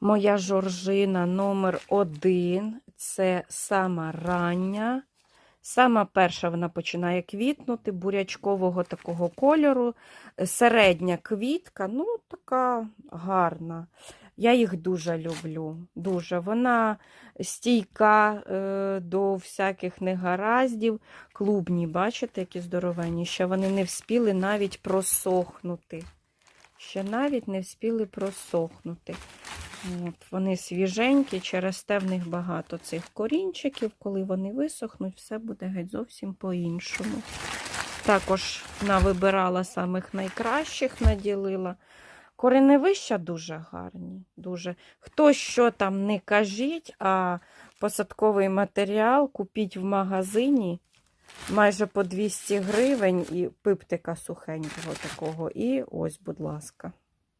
Моя жоржина номер один. Це сама рання. Сама перша вона починає квітнути, бурячкового такого кольору. Середня квітка, ну, така гарна. Я їх дуже люблю. Дуже. Вона стійка е, до всяких негараздів. Клубні, бачите, які здоровенні. Ще вони не вспіли навіть просохнути. Ще навіть не вспіли просохнути. От, вони свіженькі, через те в них багато цих корінчиків. Коли вони висохнуть, все буде геть зовсім по-іншому. Також навибирала самих найкращих, наділила. Кореневища дуже гарні. Дуже. Хто що там не кажіть, а посадковий матеріал купіть в магазині майже по 200 гривень і пиптика сухенького такого. І ось, будь ласка.